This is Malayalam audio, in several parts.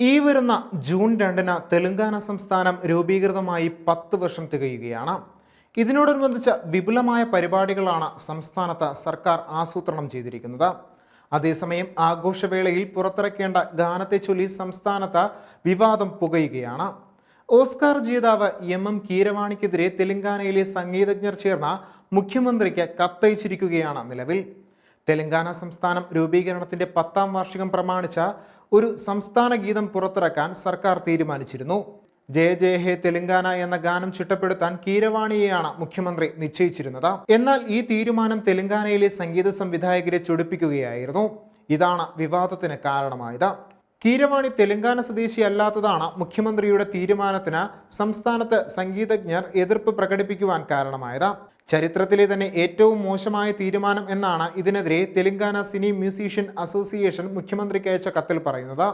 ഈ വരുന്ന ജൂൺ രണ്ടിന് തെലങ്കാന സംസ്ഥാനം രൂപീകൃതമായി പത്ത് വർഷം തികയുകയാണ്. ഇതിനോടനുബന്ധിച്ച് വിപുലമായ പരിപാടികളാണ് സംസ്ഥാനത്ത് സർക്കാർ ആസൂത്രണം ചെയ്തിരിക്കുന്നത്. അതേസമയം ആഘോഷവേളയിൽ പുറത്തിറക്കേണ്ട ഗാനത്തെ ചൊല്ലി സംസ്ഥാനത്ത് വിവാദം പുകയുകയാണ്. ഓസ്കാർ ജേതാവ് എം എം കീരവാണിക്കെതിരെ തെലങ്കാനയിലെ സംഗീതജ്ഞർ ചേർന്ന മുഖ്യമന്ത്രിക്ക് കത്തയച്ചിരിക്കുകയാണ് നിലവിൽ. തെലങ്കാന സംസ്ഥാനം രൂപീകരണത്തിന്റെ പത്താം വാർഷികം പ്രമാണിച്ച ഒരു സംസ്ഥാന ഗീതം പുറത്തിറക്കാൻ സർക്കാർ തീരുമാനിച്ചിരുന്നു. ജയ ജയ ഹേ തെലങ്കാന എന്ന ഗാനം ചിട്ടപ്പെടുത്താൻ കീരവാണിയെയാണ് മുഖ്യമന്ത്രി നിശ്ചയിച്ചിരുന്നത്. എന്നാൽ ഈ തീരുമാനം തെലങ്കാനയിലെ സംഗീത സംവിധായകരെ ചൊടിപ്പിക്കുകയായിരുന്നു. ഇതാണ് വിവാദത്തിന് കാരണമായത്. കീരവാണി തെലങ്കാന സ്വദേശിയല്ലാത്തതാണ് മുഖ്യമന്ത്രിയുടെ തീരുമാനത്തിന് സംസ്ഥാനത്ത് സംഗീതജ്ഞർ എതിർപ്പ് പ്രകടിപ്പിക്കുവാൻ കാരണമായത്. ചരിത്രത്തിലെ തന്നെ ഏറ്റവും മോശമായ തീരുമാനം എന്നാണ് ഇതിനെതിരെ തെലങ്കാന സിനി മ്യൂസീഷ്യൻ അസോസിയേഷൻ മുഖ്യമന്ത്രിക്ക് അയച്ച കത്തിൽ പറയുന്നത്.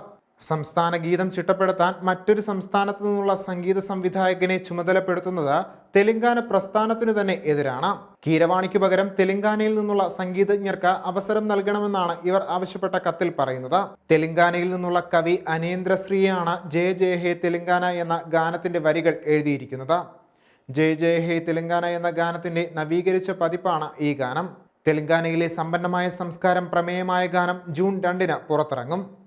സംസ്ഥാന ഗീതം ചിട്ടപ്പെടുത്താൻ മറ്റൊരു സംസ്ഥാനത്തു നിന്നുള്ള സംഗീത സംവിധായകനെ ചുമതലപ്പെടുത്തുന്നത് തെലങ്കാന പ്രസ്ഥാനത്തിന് തന്നെ എതിരാണ്. കീരവാണിക്ക് പകരം തെലങ്കാനയിൽ നിന്നുള്ള സംഗീതജ്ഞർക്ക് അവസരം നൽകണമെന്നാണ് ഇവർ ആവശ്യപ്പെട്ട കത്തിൽ പറയുന്നത്. തെലങ്കാനയിൽ നിന്നുള്ള കവി അനേന്ദ്രശ്രീയാണ് ജയ ജയ ഹേ തെലങ്കാന എന്ന ഗാനത്തിന്റെ വരികൾ എഴുതിയിരിക്കുന്നത്. ജയ ജയ ഹേ തെലങ്കാന എന്ന ഗാനത്തിന്റെ നവീകരിച്ച പതിപ്പാണ് ഈ ഗാനം. തെലങ്കാനയിലെ സമ്പന്നമായ സംസ്കാരം പ്രമേയമായ ഗാനം ജൂൺ രണ്ടിന് പുറത്തിറങ്ങും.